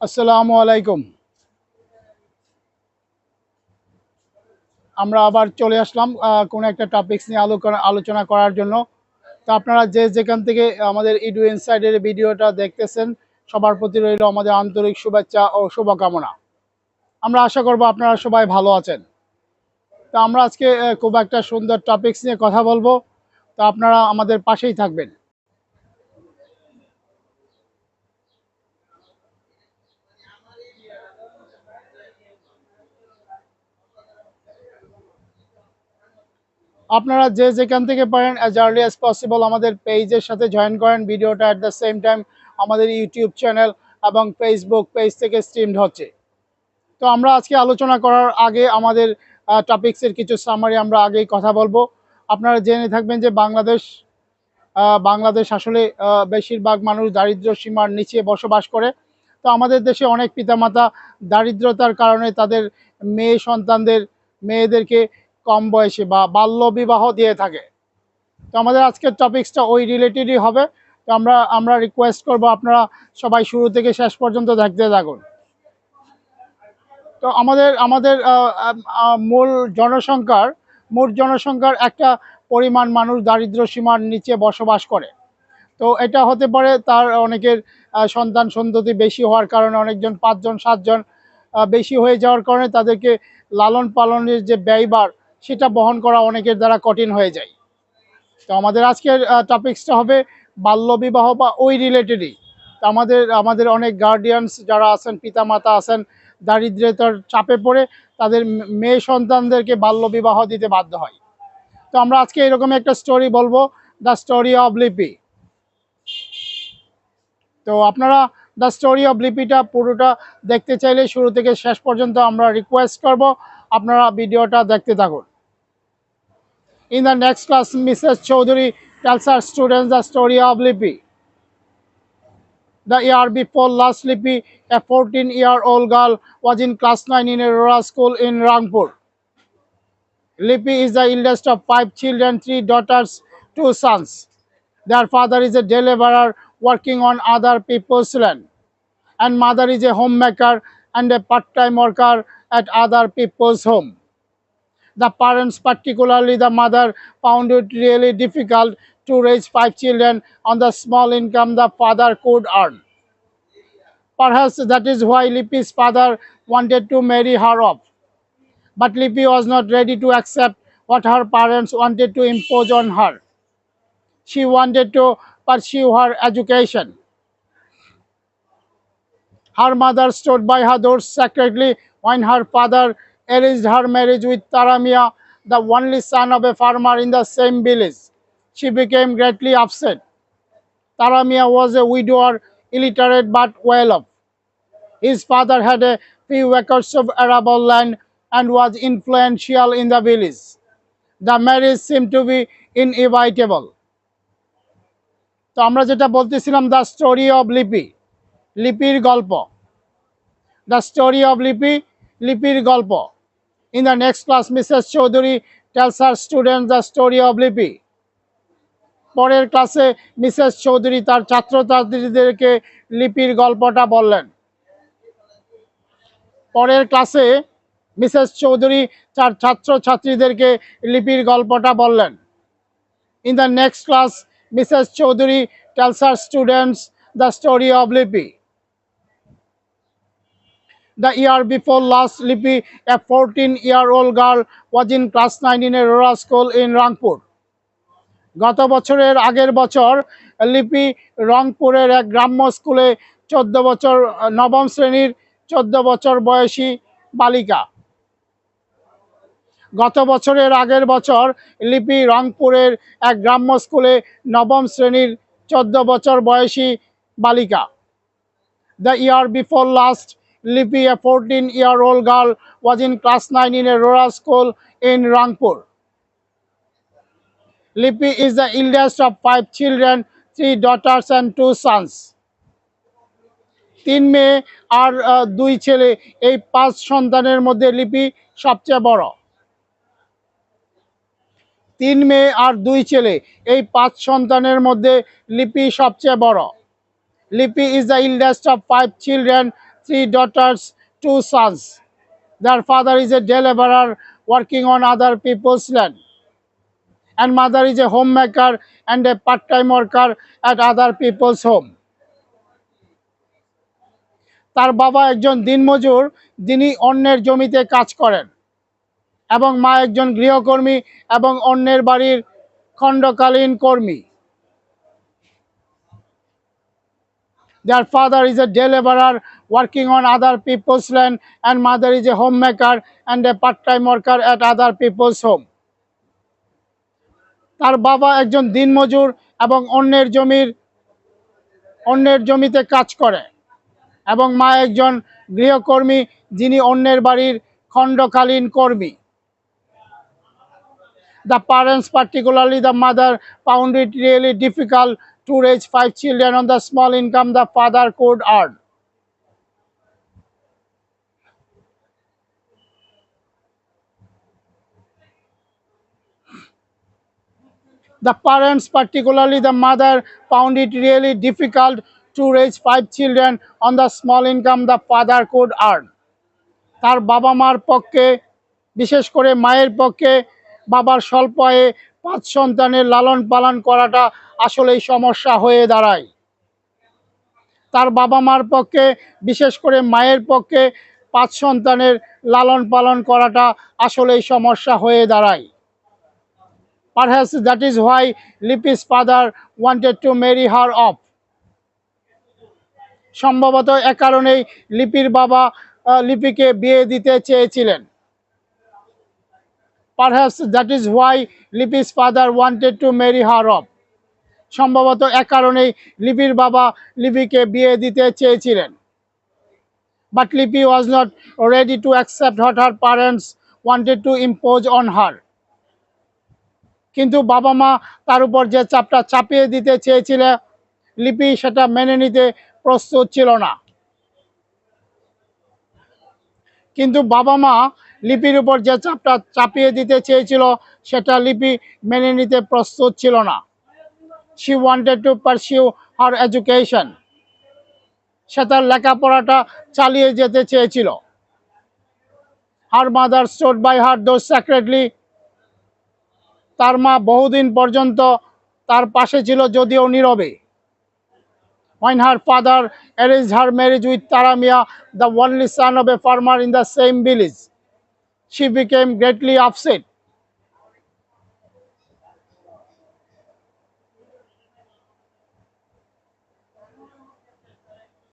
আসসালামু আলাইকুম। আমরা আবার চলে আসলাম কোনো একটা টপিকস নিয়ে আলোচনা করার জন্য। তো আপনারা যে যেখান থেকে আমাদের ইডু ইনসাইডের ভিডিওটা দেখতেছেন, সবার প্রতি রইল আমাদের আন্তরিক শুভেচ্ছা ও শুভকামনা। আমরা আশা করব আপনারা সবাই ভালো আছেন। তো আমরা আজকে খুব একটা সুন্দর টপিকস নিয়ে কথা বলব। তো আপনারা আমাদের পাশেই থাকবেন। আপনারা যে যেখান থেকে পারেন অ্যাজ আর্লি অ্যাজ পসিবল আমাদের পেজের সাথে জয়েন করেন, ভিডিওটা অ্যাট দ্য সেম টাইম আমাদের ইউটিউব চ্যানেল এবং ফেসবুক পেজ থেকে স্ট্রিমড হচ্ছে। তো আমরা আজকে আলোচনা করার আগে আমাদের টপিক্সের কিছু সামারি আমরা আগেই কথা বলব। আপনারা জেনে থাকবেন যে বাংলাদেশ বাংলাদেশ আসলে বেশিরভাগ মানুষ দারিদ্র্য সীমার নিচে বসবাস করে। তো আমাদের দেশে অনেক পিতামাতা দারিদ্রতার কারণে তাদের মেয়ে সন্তানদের, মেয়েদেরকে কম বয়সে বা বাল্য বিবাহ দিয়ে থাকে। তো আমাদের আজকের টপিকসটা ওই রিলেটেডই হবে। তো আমরা আমরা রিকোয়েস্ট করব আপনারা সবাই শুরু থেকে শেষ পর্যন্ত দেখতে থাকুন। তো আমাদের আমাদের মূল জনসংখ্যার, মোট জনসংখ্যার একটা পরিমাণ মানুষ দারিদ্র সীমার নিচে বসবাস করে। তো এটা হতে পারে তার অনেকের সন্তান সন্ততি বেশি হওয়ার কারণে অনেকজন, পাঁচজন, সাতজন বেশি হয়ে যাওয়ার কারণে তাদেরকে লালন পালনের যে ব্যয়বার সেটা বহন করা অনেকের দ্বারা কঠিন হয়ে যায়। তো আমাদের আজকের টপিক্সটা হবে বাল্যবিবাহ বা ওই রিলেটেডই তো আমাদের আমাদের অনেক গার্ডিয়ানস যারা আছেন, পিতামাতা আছেন দারিদ্রতার চাপে পড়ে তাদের মেয়ে সন্তানদেরকে বাল্যবিবাহ দিতে বাধ্য হয়। তো আমরা আজকে এরকম একটা স্টোরি বলব দ্য স্টোরি অফ লিপি তো আপনারা দ্য স্টোরি অফ লিপিটা পুরোটা দেখতে চাইলে শুরু থেকে শেষ পর্যন্ত আমরা রিকোয়েস্ট করব, আপনারা ভিডিওটা দেখতে থাকুন। In the next class, Mrs. Chaudhary tells her students the story of Lipi. The year before last, Lipi, a 14-year-old girl, was in class 9 in a rural school in Rangpur. Lippy is the eldest of five children, three daughters, two sons. Their father is a deliverer working on other people's land, and mother is a homemaker and a part-time worker at other people's home the parents, particularly the mother, found it really difficult to raise five children on the small income the father could earn. Perhaps that is why Lipi's father wanted to marry her off. But Lipi was not ready to accept what her parents wanted to impose on her. She wanted to pursue her education. Her mother stood by her door secretly when her father arranged her marriage with Taramia, the only son of a farmer in the same village. She became greatly upset. Taramia was a widower, illiterate but well off. His father had a few acres of arable land and was influential in the village. The marriage seemed to be inevitable. তো আমরা যেটা বলতেছিলাম the story of Lipi লিপির গল্প the story of Lipi লিপির গল্প in the next class Mrs Chowdhury tells her student the story of Lipi পরের ক্লাসে মিসেস চৌধুরী তার ছাত্রছাত্রীদেরকে লিপির গল্পটা বললেন। পরের ক্লাসে মিসেস চৌধুরী তার ছাত্রছাত্রীদেরকে লিপির গল্পটা বললেন। In the next class Mrs Chowdhury tells her students the story of Lipi The year before last, Lipi, a 14-year-old girl, was in class 9 in a rural school in Rangpur. গত বছরের আগের বছর লিপি রংপুরের এক গ্রাম্য স্কুলে চোদ্দ বছর নবম শ্রেণির চোদ্দ বছর বয়সী বালিকা গত বছরের আগের বছর লিপি রংপুরের এক গ্রাম্য স্কুলে নবম শ্রেণির চোদ্দ বছর বয়সী বালিকা The year before last, Lipi a fourteen year old girl was in class nine in a rural school in Rangpur Lipi is the eldest of five children three daughters and two sons তিন মেয়ে আর দুই ছেলে। এই পাঁচ সন্তানের মধ্যে লিপি সবচেয়ে বড়। তিন মেয়ে আর দুই ছেলে। এই পাঁচ সন্তানের মধ্যে লিপি সবচেয়ে বড়। Lipi is the eldest of five children three daughters, two sons. Their father is a day laborer working on other people's land. And mother is a homemaker and a part-time worker at other people's home. তার বাবা একজন দিনমজুর যিনি অন্যের জমিতে কাজ করেন এবং মা একজন গৃহকর্মী এবং অন্যের বাড়ির খণ্ডকালীন কর্মী Their father is a day laborer working on other people's land and mother is a homemaker and a part-time worker at other people's home. তার বাবা একজন দিনমজুর এবং অন্যের জমির অন্যের জমিতে কাজ করে এবং মা একজন গৃহকর্মী যিনি অন্যের বাড়ির খণ্ডকালীন কর্মী The parents, particularly the mother, found it really difficult to raise five children on the small income the father could earn. The parents, particularly the mother, found it really difficult to raise five children on the small income the father could earn. তার বাবা মার পক্ষে বিশেষ করে মায়ের পক্ষে বাবার স্বল্প আয়ে পাঁচ সন্তানের লালন পালন করাটা আসলেই সমস্যা হয়ে দাঁড়ায়। তার বাবা মার পক্ষে, বিশেষ করে মায়ের পক্ষে পাঁচ সন্তানের লালন পালন করাটা আসলেই সমস্যা হয়ে দাঁড়ায়। Perhaps that is why Lipi's father wanted to marry her off. সম্ভবত এ কারণেই লিপির বাবা লিপিকে বিয়ে দিতে চেয়েছিলেন। Perhaps that is why Lipi's father wanted to marry her off সম্ভবত এক কারণেই লিপির বাবা লিপিকে বিয়ে দিতে চেয়েছিলেন। But Lipi was not ready to accept what her parents wanted to impose on her কিন্তু বাবা মা তার উপর যে চাপটা চাপিয়ে দিতে চেয়েছিল লিপি সেটা মেনে নিতে প্রস্তুত ছিল না। কিন্তু বাবা মা লিপির উপর যে চাপটা চাপিয়ে দিতে চেয়েছিল, সেটা লিপি মেনে নিতে প্রস্তুত ছিল না। She wanted to pursue her education সে তার লেখাপড়াটা চালিয়ে যেতে চেয়েছিল। Her mother stood by her those secretly তার মা বহুদিন পর্যন্ত তার পাশে ছিল, যদিও নীরবে। When her father arranged her marriage with Taramia, the only son of a farmer in the same village, she became greatly upset.